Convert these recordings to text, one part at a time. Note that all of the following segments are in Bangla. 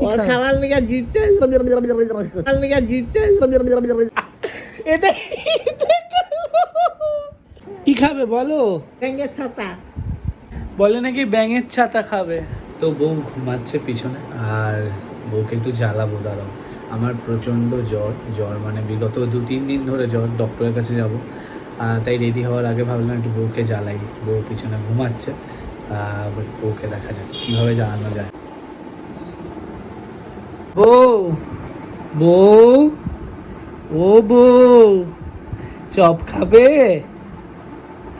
ওর লেগে জিপটা খাবার লেগে জিপটা এটা কি খাবে বলো? ব্যাঙ্গের ছাতা। বলে নাকি ব্যাঙের ছাতা খাবে। তো বউ ঘুমাচ্ছে পিছনে আর বউকে একটু জ্বালাবো দাঁড়াও। আমার প্রচণ্ড জ্বর। জ্বর মানে বিগত দু তিন দিন ধরে জ্বর ডক্টরের কাছে যাব। তাই রেডি হওয়ার আগে ভাবলাম একটু বউকে জ্বালাই। বউ পিছনে ঘুমাচ্ছে। আহ, বউকে দেখা যাক কীভাবে জ্বালানো যায়। বউ বউ ও বউ চপ খাবে?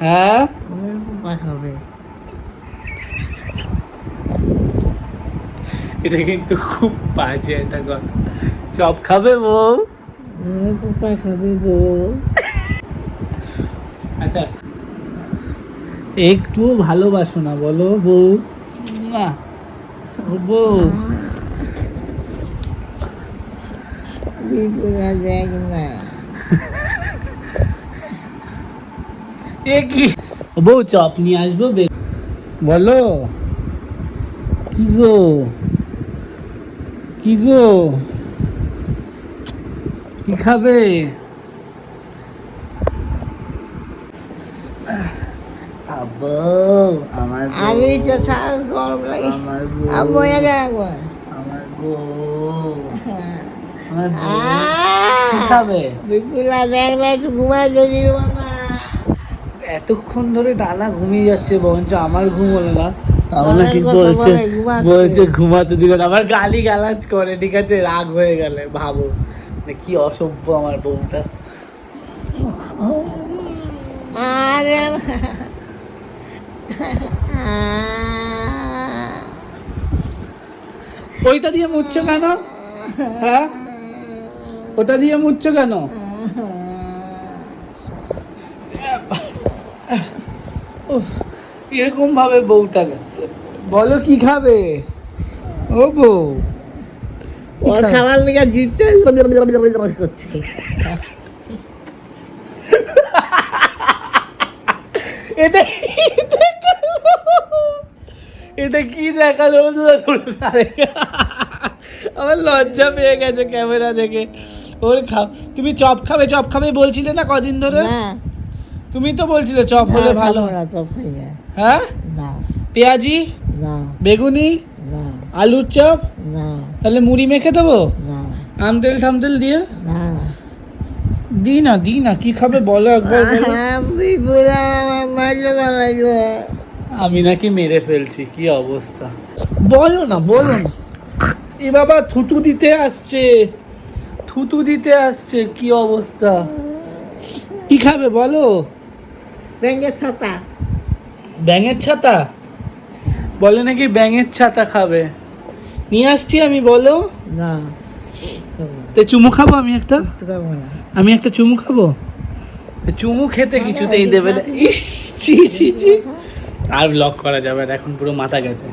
হ্যাঁ? খাবে এটা কিন্তু খুব বাজে একটা কথা। চপ খাবে বউ? পোপা খাবে বউ আচ্ছা একটু ভালোবাসো না বলো বউ। ও বউ। বিপুলা দেখ না এ কি বউ চপ নিয়ে আসব বলো। কি গো? কি গো? কি খাবে? আব্বু আমার আমি তো গরম লাগে। আমার বউ, আমার বউ। এতক্ষণ ধরে ডানা ঘুমিয়ে যাচ্ছে বরঞ্চ আমার ঘুম হলো না। তাহলে কি বলছে বলছে ঘুমাতে দিল না। আমার গালি গালাজ করে ঠিক আছে? রাগ হয়ে গেলে ভাবো। মানে কি অসভ্য আমার বউটা। আরে ওইটা দিয়ে মুছছো কেন? হ্যাঁ? ওটা দিয়ে মুছছো কেন? এরকম ভাবে বউটা বলো কি খাবে? ও বউ। ওর খাবার লেগে জিপটা করছে। এটা এটা কি দেখাল আমার লজ্জা পেয়ে গেছে ক্যামেরা দেখে। ওর খা তুমি চপ খাবে চপ খাবে বলছিলে না কদিন ধরে? তুমি তো বলছিলে চপ হলে ভালো। হ্যাঁ। পেঁয়াজি? বেগুনি? আলুর চপ? তাহলে মুড়ি মেখে দেবো? আমতেল ঠামতেল দিয়ে? দি না দি না কি খাবে বলো একবার আমি নাকি মেরে ফেলছি কি অবস্থা? বলো না বলো না। এ বাবা থুতু দিতে আসছে। থুতু দিতে আসছে কি অবস্থা? কি খাবে বলো? ব্যাঙের ছাতা। ব্যাঙের ছাতা? বলে নাকি ব্যাঙের ছাতা খাবে। নিয়ে আসছি আমি বলো। না। তো চুমু খাব আমি একটা? আমি একটা চুমু খাব? চুমু খেতে কিছুতেই দেবে না। ইস ছি ছি ছি। আর ব্লক করা যাবে না এখন পুরো মাথা গেছে।